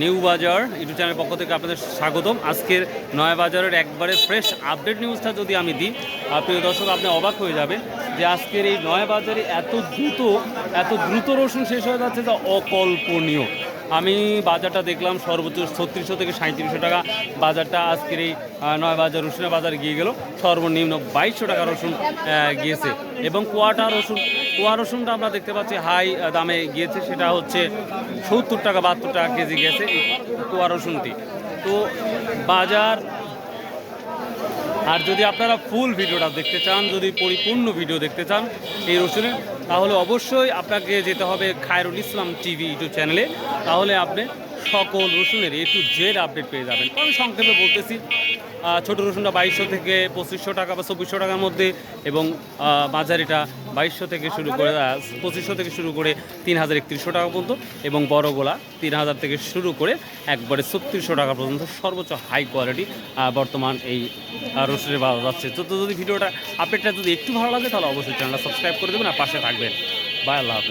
New বাজার YouTube চ্যানেলের পক্ষ থেকে আপনাদের স্বাগতম। আজকের নয়া বাজারের একবারে ফ্রেশ আপডেট নিউজটা যদি আমি দিই আপনি দর্শক, আপনি অবাক হয়ে যাবে যে আজকের এই নয়া বাজারে এত দ্রুত এত দ্রুত রসুন শেষ হয়ে যাচ্ছে যা অকল্পনীয়। আমি বাজারটা দেখলাম সর্বোচ্চ ছত্রিশশো থেকে সাঁত্রিশশো টাকা। বাজারটা আজকের এই নয় বাজার, রসুনের বাজার গিয়ে গেল। সর্বনিম্ন বাইশশো টাকা রসুন গিয়েছে। এবং কোয়াটা রসুন, কোয়া রসুনটা আমরা দেখতে পাচ্ছি হাই দামে গিয়েছে। সেটা হচ্ছে সত্তর টাকা, বাহাত্তর টাকা কেজি গেছে এই কোয়া রসুনটি। তো বাজার আর যদি আপনারা ফুল ভিডিওটা দেখতে চান, যদি পরিপূর্ণ ভিডিও দেখতে চান এই রসুনের, তাহলে অবশ্যই আপনাকে যেতে হবে খায়রুল ইসলাম টিভি ইউটিউব চ্যানেলে। তাহলে আপনি সকল রসুনের এ টু জেড আপডেট পেয়ে যাবেন। আমি সংক্ষেপে বলতেছি ছোট রসুনটা বাইশশো থেকে পঁচিশশো টাকা বা চব্বিশশো টাকার মধ্যে এবং মাঝারিটা বাইশশো থেকে শুরু করে পঁচিশশো থেকে শুরু করে তিন হাজার একত্রিশশো টাকা পর্যন্ত এবং বড় গোলা তিন হাজার থেকে শুরু করে একবারে ছত্রিশশো টাকা পর্যন্ত সর্বোচ্চ হাই কোয়ালিটি বর্তমান এই রসুনের পাওয়া যাচ্ছে। তো যদি ভিডিওটা আপডেটটা যদি একটু ভালো লাগে, তাহলে অবশ্যই চ্যানেলটা সাবস্ক্রাইব করে দেবেন আর পাশে থাকবেন। বাই, আল্লাহ